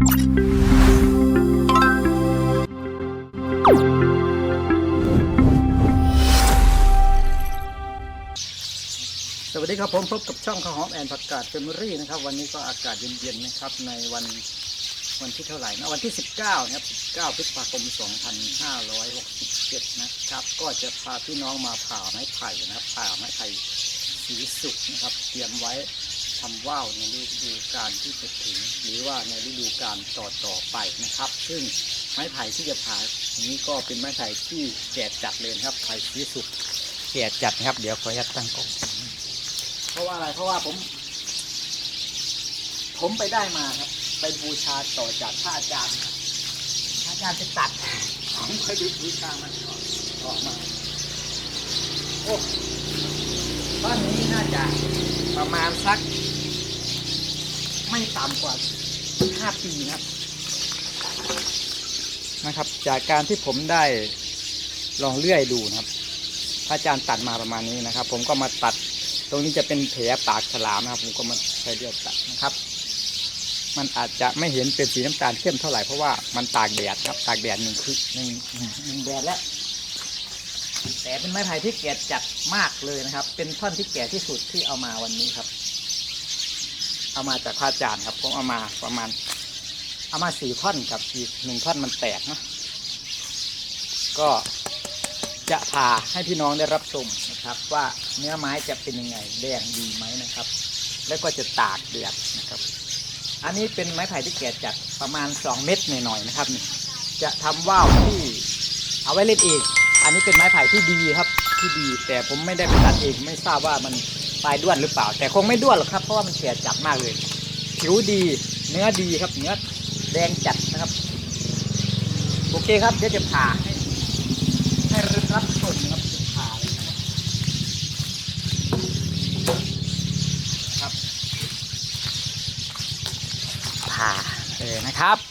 สวัสดีครับผมพบกับช่องข้าวหอมแอนผักกาดเฟมอรี่นะครับ วันนี้ก็อากาศเย็นๆนะครับในวันวันที่เท่าไหร่นะวันที่ 19นะครับ19พฤษภาคม 2567 นะครับ ก็จะพาพี่น้องมาผ่าไม้ไผ่นะครับผ่าไม้ไผ่สีสุกนะครับ เตรียมไว้ ทำว่าวในฤดูกาลที่จะถึง หรือว่าในฤดูกาลต่อต่อๆไปนะครับ ซึ่งไม้ไผ่ที่จะผ่านี้ก็เป็นไม้ไผ่ที่แก่จัดเลยนะครับไผ่สีสุกแก่จัดนะครับ เดี๋ยวขออนุญาตตั้งกล้องเพราะว่าอะไรเพราะว่าผม ผมไปได้มาครับ ไปบูชาต่อจากพระอาจารย์ครับพระอาจารย์ไปตัดผมเคยดูบูชามันออกออกมาโอ้ต้นนี้น่าจะประมาณสัก ไม่ต่ำกว่าห้าปีนะครับ นะครับ จากการที่ผมได้ลองเลื่อยดูนะครับพระอาจารย์ตัดมาประมาณนี้นะครับ ผมก็มาตัด ตรงนี้จะเป็นแผลปากฉลามนะครับ ผมก็มาใช้เลือดตัดนะครับ มันอาจจะไม่เห็นเป็นสีน้ำตาลเข้มเท่าไหร่เพราะว่ามันตากแดดครับ ตากแดดหนึ่งคือหนึ่งหนึ่งแดดแล้วแต่เป็นไม้ไผ่ที่แก่จัดมากเลยนะครับ เป็นท่อนที่แก่ที่สุดที่เอามาวันนี้ครับ เอามาจากพระอาจารย์ครับผมเอามาประมาณ เอามาสี่ท่อนครับอีกหนึ่งท่อนมันแตกนะก็จะพาให้พี่น้องได้รับชมนะครับ ว่าเนื้อไม้จะเป็นยังไงแดงดีไหมนะครับ แล้วก็จะตากเดือดนะครับ อันนี้เป็นไม้ไผ่ที่แก่จัดประมาณ 2 เม็ดหน่อยๆนะครับนี่จะทำว่าวที่เอาไว้เล่นเองอันนี้เป็นไม้ไผ่ที่ดีครับที่ดี แต่ผมไม่ได้ไปตัดเองไม่ทราบว่ามัน ปลายด้วนหรือเปล่า แต่คงไม่ด้วนหรอกครับเพราะว่ามันแก่จัดมากเลยผิวดีเนื้อดีครับเนื้อแดงจัดนะครับ โอเคครับเดี๋ยวจะผ่าให้ให้รับชมนครับสุดท้ายนะครับผ่าเลยนะครับ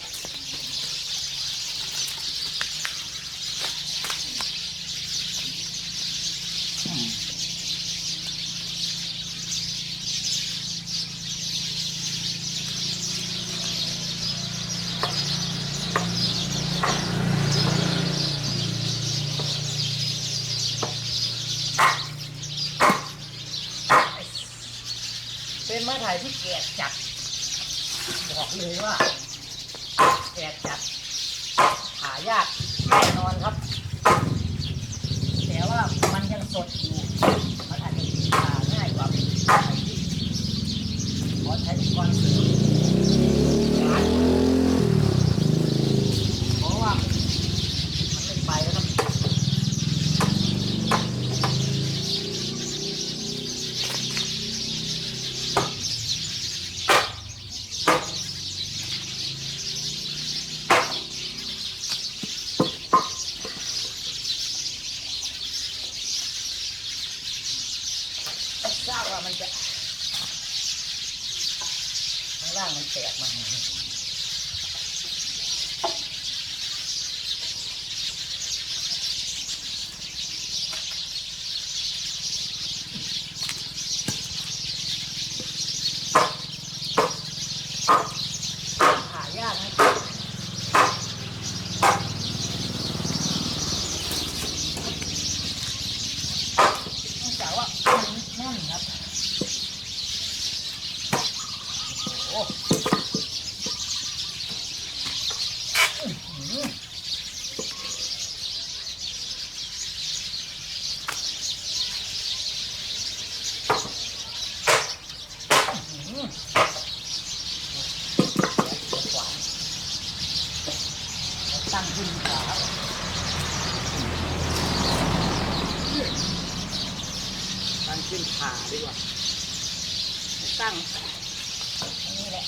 นี่แหละ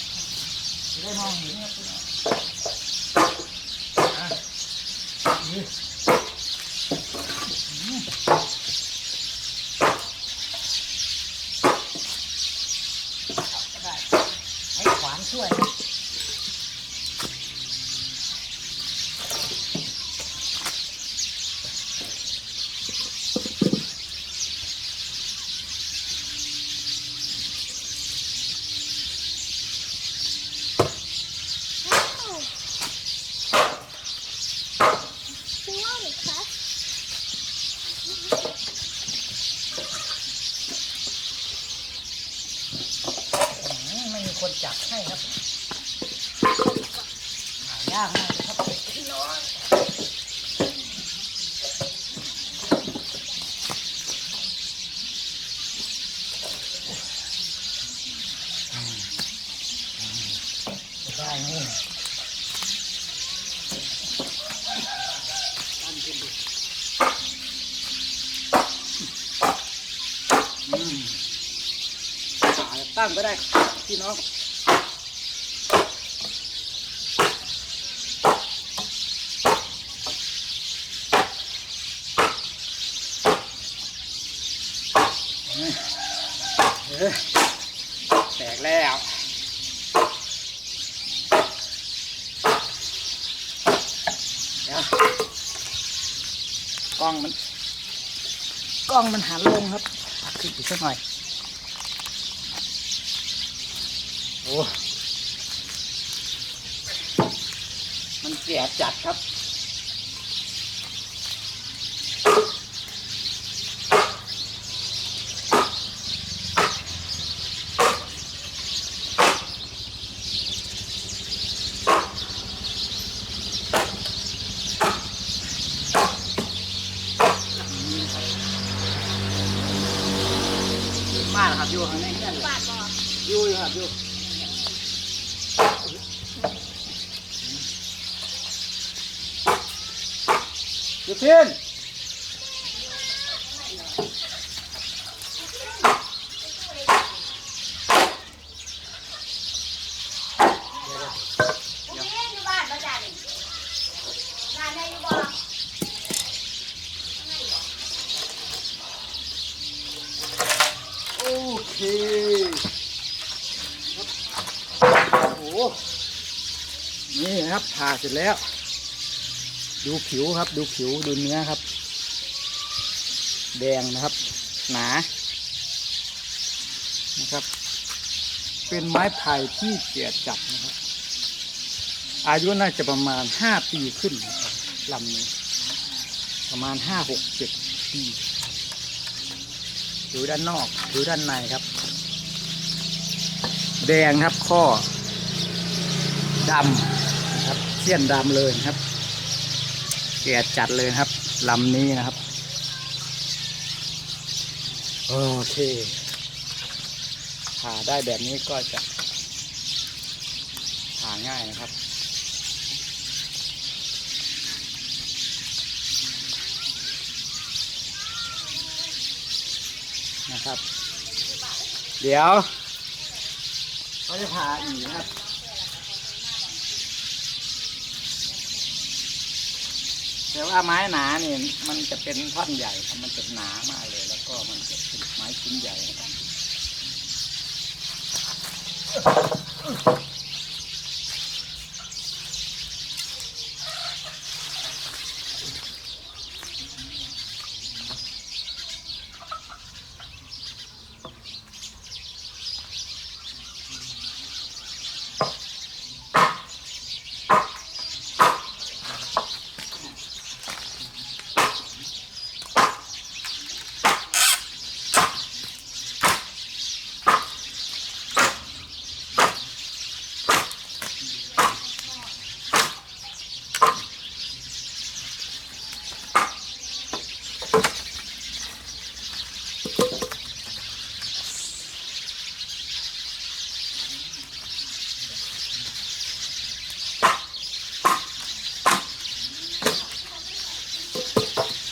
จะได้มองเห็นครับพี่น้อง คนจับให้ครับหายากมากครับพี่น้องได้นี่ตั้งก็ได้พี่น้อง แตกแล้วเดี๋ยวกล้องมันกล้องมันหันลงครับขึ้นอีกสักหน่อยโอ้มันเสียจัดครับ มาแล้วครับอยู่ข้างใน เงื่อนเลย บาทบ่ อยู่อยู่ครับอยู่อยู่เพี้ยนเดี๋ยวเดี๋ยว พรุ่งนี้อยู่บ้านบ่จ้านี่บ้านได้อยู่บ่ โอเคครับโอ้โหนี่นะครับผ่า เสร็จแล้ว ดูผิวครับ ดูผิวดูเนื้อครับ แดงนะครับ หนานะครับ เป็นไม้ไผ่ที่เกียจัดนะครับ อายุน่าจะประมาณห้าปีขึ้นนะครับลำนี้ ประมาณห้าหกเจ็ดปีผิวด้านนอกผิวด้านในครับ แดงครับข้อดำ เสี้ยนดำเลยนะครับแก่จัดเลยนะครับลำนี้นะครับ โอเคผ่าได้แบบนี้ก็จะผ่าง่ายนะครับนะครับ เดี๋ยวเขาจะผ่าอีกนะครับ แต่ว่าไม้หนาเนี่ยมันจะเป็นท่อนใหญ่ครับมันจะหนามากเลย แล้วก็มันจะเป็นไม้ชิ้นใหญ่นะครับ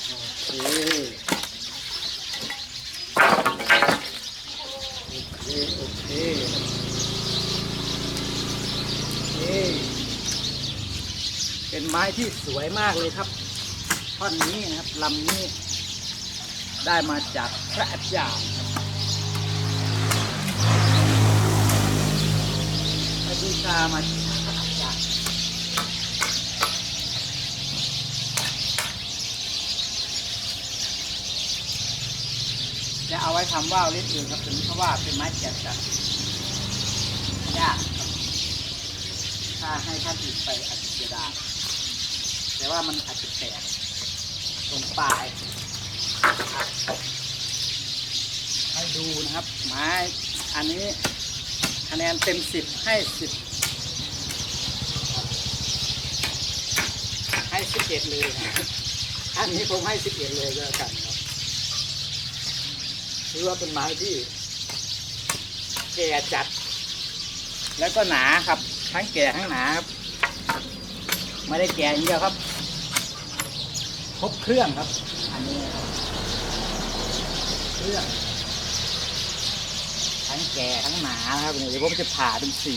โอเค โอเค โอเค โอเค เป็นไม้ที่สวย มากเลยครับท่อนนี้นะครับลำนี้ ได้มาจากพระอาจารย์พระบูชามาจากพระอาจารย์จะเอาไว้ทำว่าวเล่นอื่นครับถึงเพราะว่าเป็นไม้แกะจัดยากถ้าให้ท่านอื่นไปอาจจะเสียดาย แต่ว่ามันอาจจะแตกตรงปลายให้ดูนะครับ ไม้อันนี้คะแนนเต็มสิบให้สิบให้สิบเอ็ดเลยอันนี้ผมให้สิบเอ็ดเลยก็แล้วกันครับถือว่าเป็นไม้ที่แก่จัด แล้วก็หนาครับ ทั้งแก่ทั้งหนาครับ ไม่ได้แก่อย่างเดียวครับ ครบเครื่องครับ อันนี้ครับเครื่องทั้งแก่ทั้งหนานะครับเดี๋ยวผมจะผ่าเป็นสี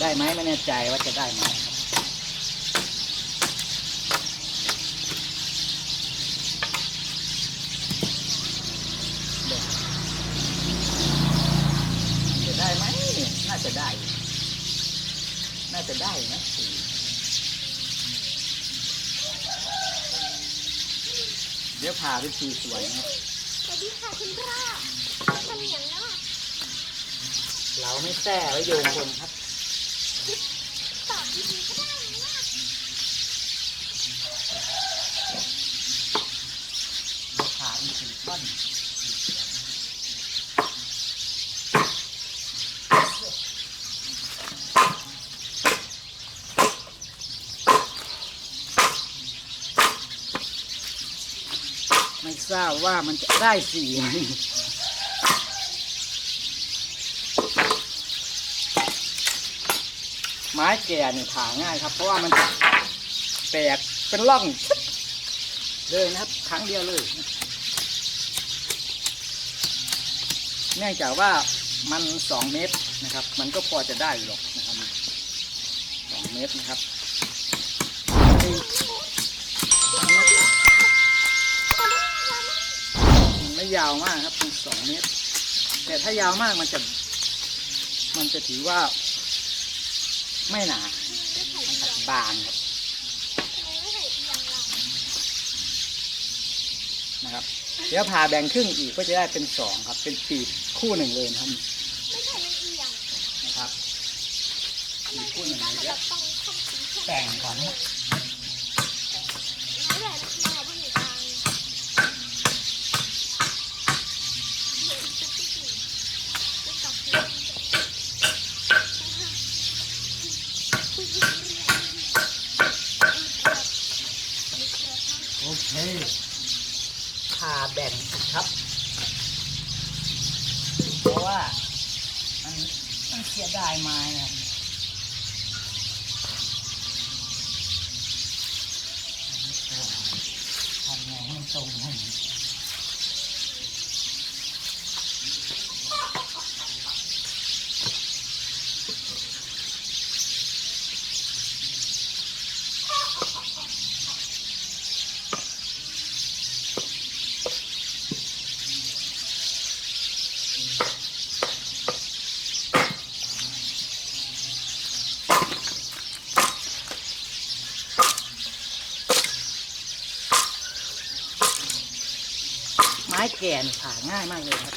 ได้ไหมไม่แน่ใจว่าจะได้ไหมจะได้ไหมน่าจะได้ น่าจะได้นะสี เดี๋ยวผ่าเป็นสีสวยนะครับสวัสดีค่ะคุณพระทำอย่างเนาะเราไม่แท้ไว้โยงคนครับ ตอบดีๆก็ได้นะ เราผ่าเป็นสีท่อนไม่ทราบ ว่ามันจะได้สีไหมไม้แก่เนี่ยผ่าง่ายครับ เพราะว่ามันแตกเป็นร่องชึบเลยนะครับ ครั้งเดียวเลย เนื่องจากว่ามันสองเมตรนะครับ มันก็พอจะได้อยู่หรอกนะครับสองเมตรนะครับ ยาวมากครับเป็นสองเมตร แต่ถ้ายาวมากมันจะ มันจะถือว่า ไม่หนามันจะบางครับนะครับเดี๋ยวผ่าแบ่งครึ่งอีกก็จะได้เป็นสองครับ เป็นปีกคู่หนึ่งเลยครับไม่ใช่มันเอียงนะครับทำไมถึงการระดับต้องคำสีแค่แต่งก่อนนะ ไม่ได้แม่ผู้หญิงกลางเดี๋ยวจะติดหนึ่งจะตัดเรื่องคุยเรื่องเรื่อง โอเคผ่าแบ่งครับ เพราะว่ามัน ได้มาเนี่ยครับทำไงให้มันตรงให้มันไม้แก่นผ่าง่ายมากเลยครับ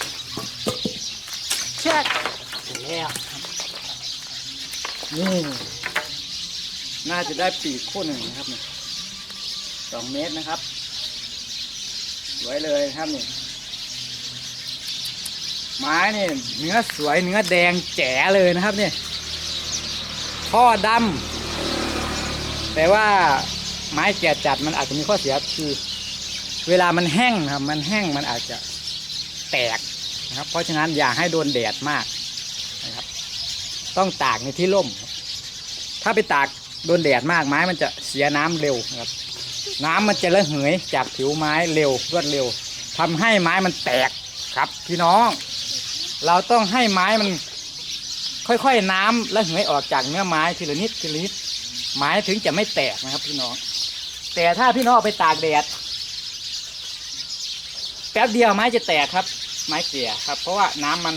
เช็ดแล้วนี่น่าจะได้ปีกคู่หนึ่งนะครับนี่สองเมตรนะครับสวยเลยครับนี่ไม้นี่เนื้อสวยเนื้อแดงแจ๋เลยนะครับเนี่ยท่อดำแต่ว่าไม้แก่จัดมันอาจจะมีข้อเสียคือ เวลามันแห้งนะครับมันแห้งมันอาจจะแตกนะครับ เพราะฉะนั้นอย่าให้โดนแดดมากนะครับ ต้องตากในที่ร่ม ถ้าไปตากโดนแดดมากไม้มันจะเสียน้ำเร็วนะครับ น้ำมันจะระเหยจากผิวไม้เร็วรวดเร็วทำให้ไม้มันแตกครับ พี่น้อง เราต้องให้ไม้มันค่อยๆน้ำระเหยออกจากเนื้อไม้ทีละนิดทีละนิดไม้ถึงจะไม่แตกนะครับ พี่น้อง แต่ถ้าพี่น้องเอาไปตากแดด ป๊บเดียวไม้จะแตกครับ ไม้เสียครับ เพราะว่าน้ำมัน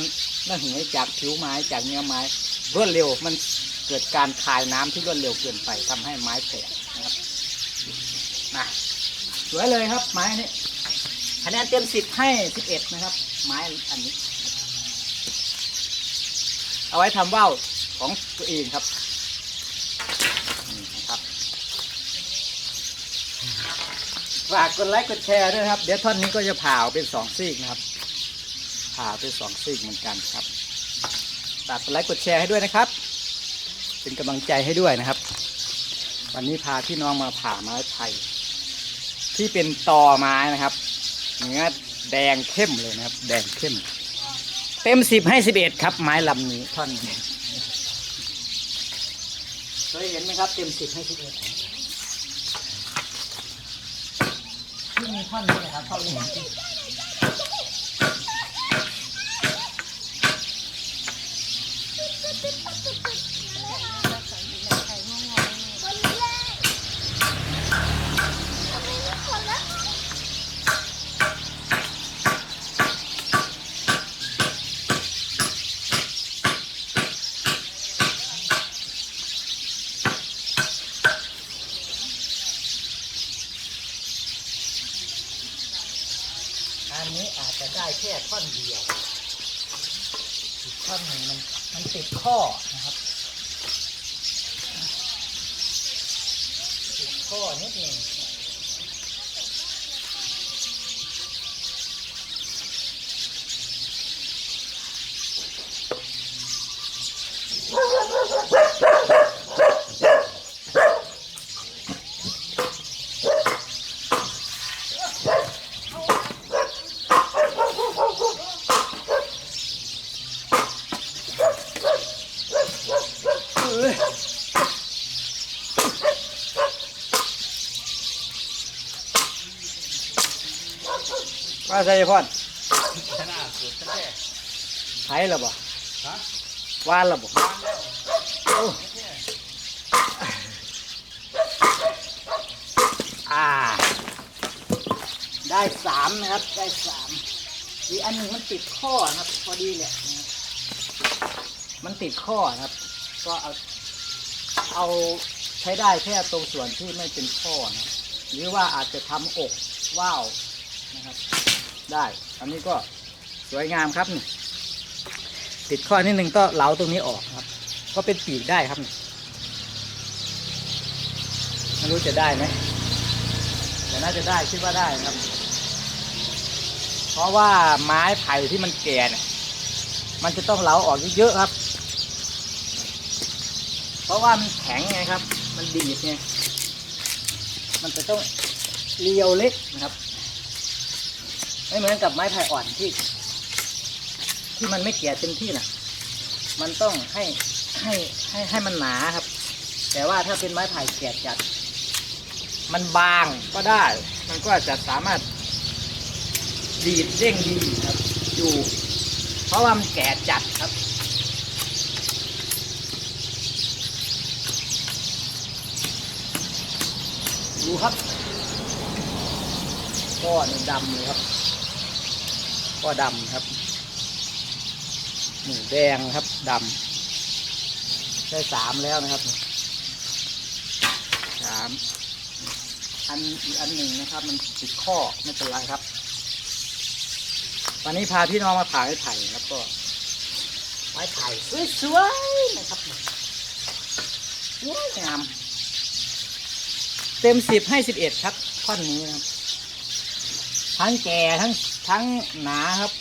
ระเหยจากผิวไม้จากเนื้อไม้รวดเร็วมันเกิดการคายน้ำที่รวดเร็วเกินไปทำให้ไม้แตกนะครับนะสวยเลยครับไม้นี้คะแนนเต็มสิบให้สิบเอ็ดนะครับ ไม้อันนี้ เอาไว้ทำว่าวของตัวเองครับนี่นะครับ ฝากกดไลค์กดแชร์ด้วยครับ เดี๋ยวท่อนนี้ก็จะผ่าเป็นสองซีกนะครับ ผ่าเป็นสองซีกเหมือนกันครับฝากกดไลค์กดแชร์ให้ด้วยนะครับ เป็นกำลังใจให้ด้วยนะครับ วันนี้พาพี่น้องมาผ่าไม้ไผ่ที่เป็นตอไม้นะครับเนื้อแดงเข้มเลยนะครับ แดงเข้ม เต็มสิบให้สิบเอ็ดครับ ไม้ลำนี้ท่อนนี้เคยเห็นไหมครับ เต็มสิบให้สิบเอ็ด ที่มีท่อนนี้นะครับท่อนนี้คนแรกคนละ อันนี้อาจจะได้แค่ท่อนเดียวอีกท่อนหนึ่งมันมันติดข้อนะครับ ติดข้อนิดหนึ่ง ว่า ใช่พ่อนชนะสุดแท้ไถแล้วบ่ฮะวานแล้วบ่โอ้อ่า ได้สามนะครับ ได้สามอีกอันหนึ่งมันติดข้อนะครับ พอดีเนี่ยนะครับมันติดข้อนะครับ ก็เอาเอาใช้ได้แค่ตรงส่วนที่ไม่เป็นข้อนะหรือว่าอาจจะทำอกว่าวนะครับ ได้ อันนี้ก็สวยงามครับนี่ติดข้อนิดนึงก็เหลาตรงนี้ออกครับ ก็เป็นปีกได้ครับไม่รู้จะได้ไหมแต่น่าจะได้คิดว่าได้ครับ เพราะว่าไม้ไผ่ที่มันแก่เนี่ยมันจะต้องเหลาออกเยอะๆครับ เพราะว่ามันแข็งไงครับ มันดีดไงมันจะต้องเรียวเล็กนะครับ ไม่เหมือนกับไม้ไผ่อ่อนที่ ที่มันไม่เกี่ยเต็มที่น่ะ มันต้องให้ให้ให้ให้มันหนาครับ แต่ว่าถ้าเป็นไม้ไผ่เกี่ยจัด มันบางก็ได้ มันก็จะสามารถดีดเด้งดีครับ อยู่ เพราะว่ามันแก่จัดครับดูครับก้อนดำเลยครับ ก้อดำครับหมูแดงครับดำได้สามแล้วนะครับสามอันอีกอันหนึ่งนะครับ มันติดข้อไม่เป็นไรครับ วันนี้พาพี่น้องมาผ่าไม้ไผ่ครับก็ไม้ไผ่สวยๆนะครับสวยงามเต็มสิบให้สิบเอ็ดครับท่อนนี้นะครับทั้งแก่ทั้ง ทั้งหนาครับ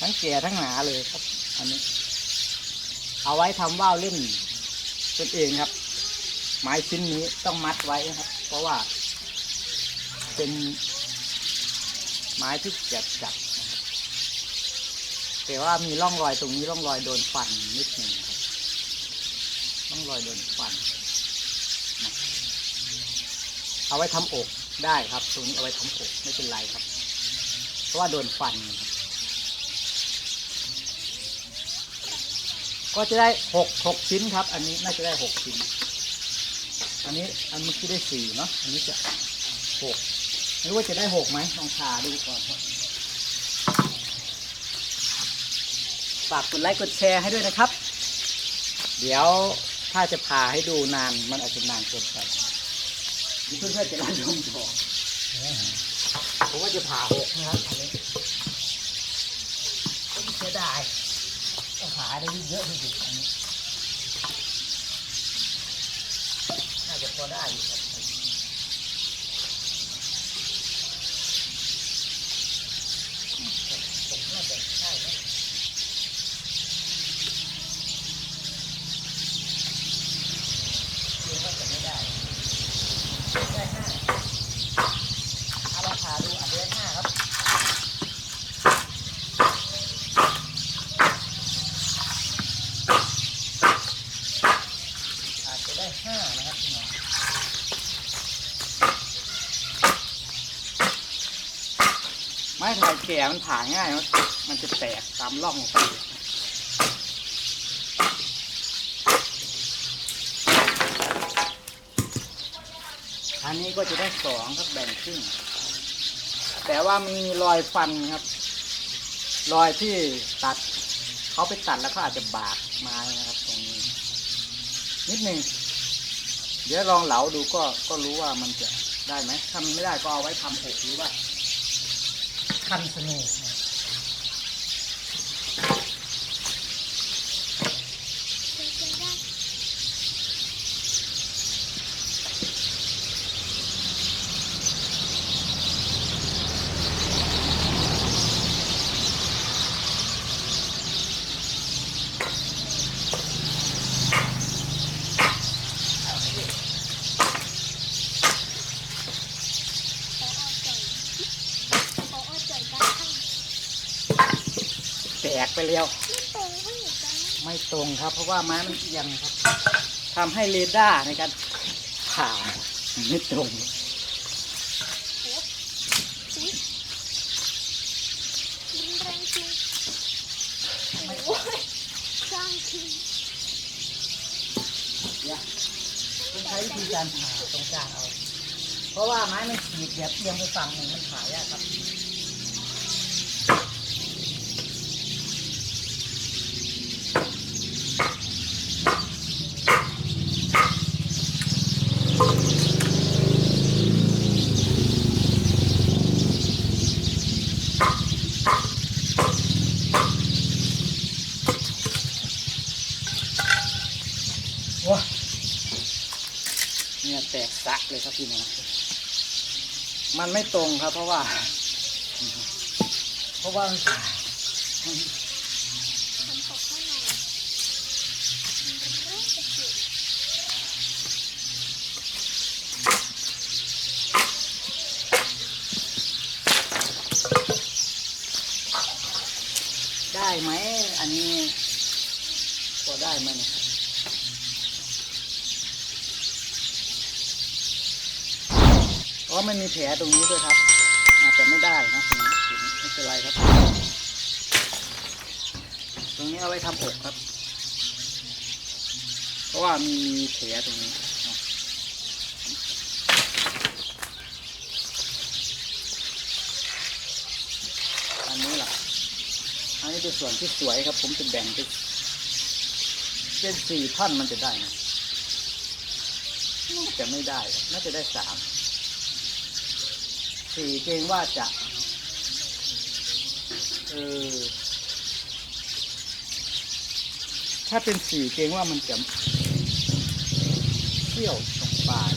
ทั้งแก่ทั้งหนาเลยครับ อันนี้ เอาไว้ทำว่าวเล่นตนเองครับ ไม้ชิ้นนี้ต้องมัดไว้นะครับ เพราะว่า เป็น ไม้ที่เจ็บจัดนะครับแต่ว่ามีร่องรอยตรงนี้ร่องรอยโดนฟันนิดหนึ่งครับร่องรอยโดนฟัน เอาไว้ทำอก ได้ครับตรงนี้เอาไว้ทำอกไม่เป็นไรครับ เพราะว่าโดนฟัน ก็จะได้หกหกชิ้นครับ อันนี้น่าจะได้หกชิ้น อันนี้อันเมื่อกี้ได้สี่เนาะอันนี้จะหกไม่รู้ว่าจะได้หกไหมลองผ่าดูก่อนฝากกดไลค์กดแชร์ให้ด้วยนะครับ เดี๋ยวถ้าจะผ่าให้ดูนานมันอาจจะนานเกินไป นี่เพื่อนๆจะได้ลงต่อผมว่าจะผ่าหกนะครับอันนี้เสียดายต้องผ่าได้เยอะที่สุดอันนี้ น่าจะพอได้อยู่ครับผมน่าจะใช่นะเห้านะครับพี่น้องไแกมันผ่าง่ายมันมันจะแตกตามร่องของมันอันนี้ก็จะได้สองครับแบ่งครึ่ง แต่ว่ามันมีรอยฟันครับ รอยที่ตัดเขาไปตัดแล้วเขาอาจจะบาดม้นะครับตรงนี้ นิดหนึ่งเดี๋ยวลองเหลาดูก็ก็รู้ว่ามันจะได้ไหมถ้ามันไม่ได้ก็เอาไว้ทำหกหรือว่า คันสนูกนะครับ เป็นไปได้ ขอเอาใจขอเอาใจด้านข้าง แต กไปแล้วไม่ตรงไม่เหมือนกันไม่ตรงครับ เพราะว่าไม้มันเอียงครับทำให้เรดาร์ในการผ่าไม่ตรงโอ้อุ๊ยรุนแรงจริงโอ้ยสร้างจริงเนี่ยต้องใช้วิธีการผ่าตรงกลางเอา เพราะว่าไม้มันขีดแบบเอียงไปฝั่งหนึ่งมันผ่ายากครับ ว้าเนี่ยแตกซักเลยครับพี่น้อง มันไม่ตรงครับ เพราะว่า เพราะว่าได้ไหม อันนี้ ก็ได้ไหมเนี่ย อ๋อมันมีแผลตรงนี้ด้วยครับ อาจจะไม่ได้นะตรงนี้ไม่เป็นไรครับ ตรงนี้เอาไว้ทำอกครับ เพราะว่ามีแผลตรงนี้อันนี้ล่ะอันนี้เป็นส่วนที่สวยครับ ผมจะแบ่งเป็นเป็นสี่ท่อนมันจะได้น่าจะไม่ได้น่าจะได้สาม สี่เกรงว่าจะเออถ้าเป็นสี่เกรงว่ามันจะเที่ยวตรงปลาย